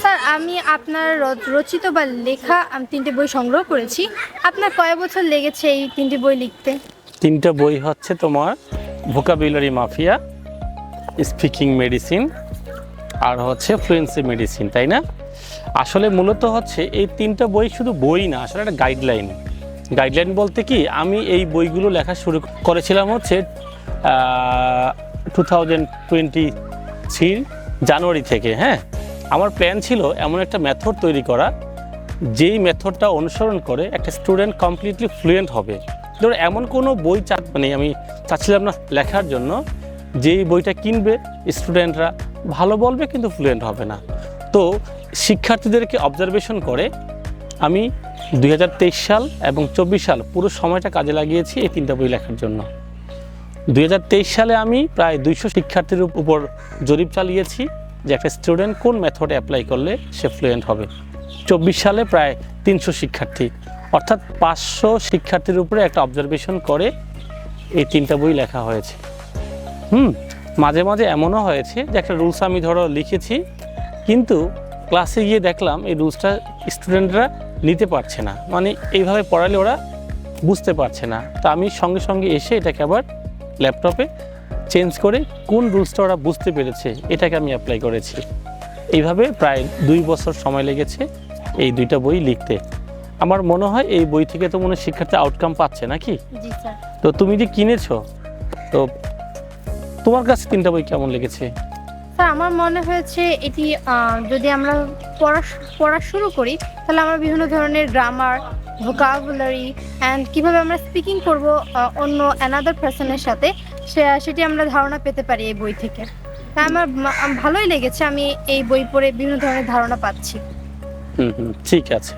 Sir, আমি আপনার রচিত বা লেখা আমি তিনটে বই সংগ্রহ করেছি। আপনার কয় বছর লেগেছে এই তিনটি বই লিখতে? তিনটা বই হচ্ছে তোমার ভোকাবুলারি মাফিয়া স্পিকিং মেডিসিন আর হচ্ছে ফ্লুয়েন্সি মেডিসিন তাই না? আসলে মূলত হচ্ছে এই তিনটা বই শুধু বই না, আসলে একটা গাইডলাইন গাইডলাইন বলতে কি, আমি এই বইগুলো লেখা শুরু করেছিলাম হচ্ছে টু থাউজেন্ড টোয়েন্টি থ্রির জানুয়ারি থেকে হ্যাঁ? আমার প্ল্যান ছিল এমন একটা মেথড তৈরি করা, যেই মেথডটা অনুসরণ করে একটা স্টুডেন্ট কমপ্লিটলি ফ্লুয়েন্ট হবে। ধরো, এমন কোনো বই চা মানে আমি চাচ্ছিলাম না লেখার জন্য, যেই বইটা কিনবে স্টুডেন্টরা ভালো বলবে কিন্তু ফ্লুয়েন্ট হবে না। তো শিক্ষার্থীদেরকে অবজারভেশন করে, আমি দুই হাজার তেইশ সাল এবং চব্বিশ সাল পুরো সময়টা কাজে লাগিয়েছি এই তিনটা বই লেখার জন্য। দুই হাজার তেইশ সালে আমি প্রায় দুইশো শিক্ষার্থীর উপর জরিপ চালিয়েছি। যে একটা স্টুডেন্ট কোন মেথডে অ্যাপ্লাই করলে সে ফ্লুয়েন্ট হবে। চব্বিশ সালে প্রায় তিনশো শিক্ষার্থী। অর্থাৎ পাঁচশো শিক্ষার্থীর উপরে একটা অবজারভেশন করে এই তিনটা বই লেখা হয়েছে। হুম, মাঝে মাঝে এমনও হয়েছে যে একটা রুলস আমি ধরো লিখেছি, কিন্তু ক্লাসে গিয়ে দেখলাম এই রুলসটা স্টুডেন্টরা নিতে পারছে না। মানে এইভাবে পড়ালে ওরা বুঝতে পারছে না। তো আমি সঙ্গে সঙ্গে এসে এটাকে আবার ল্যাপটপে চেঞ্জ করে কোন রুলসটা ওরা বুঝতে পেরেছে এটাকে আমি অ্যাপ্লাই করেছি। এইভাবে প্রায় দুই বছর সময় লেগেছে এই দুইটা বই লিখতে। আমার মনে হয় এই বই থেকে তো মনে হয় শিক্ষার্থী আউটকাম পাচ্ছে নাকি? তো তুমি যে কিনেছো তো তোমার কাছে তিনটা বই কেমন লেগেছে? স্যার আমার মনে হয়েছে এটি যদি আমরা পড়া পড়া শুরু করি তাহলে আমরা বিভিন্ন ধরনের গ্রামার ভোকাবুলারি অ্যান্ড কীভাবে আমরা স্পিকিং করব অন্য অ্যানাদার পার্সনের সাথে সেটি আমরা ধারণা পেতে পারি এই বই থেকে। তাই আমার ভালোই লেগেছে, আমি এই বই পড়ে বিভিন্ন ধরনের ধারণা পাচ্ছি। ঠিক আছে।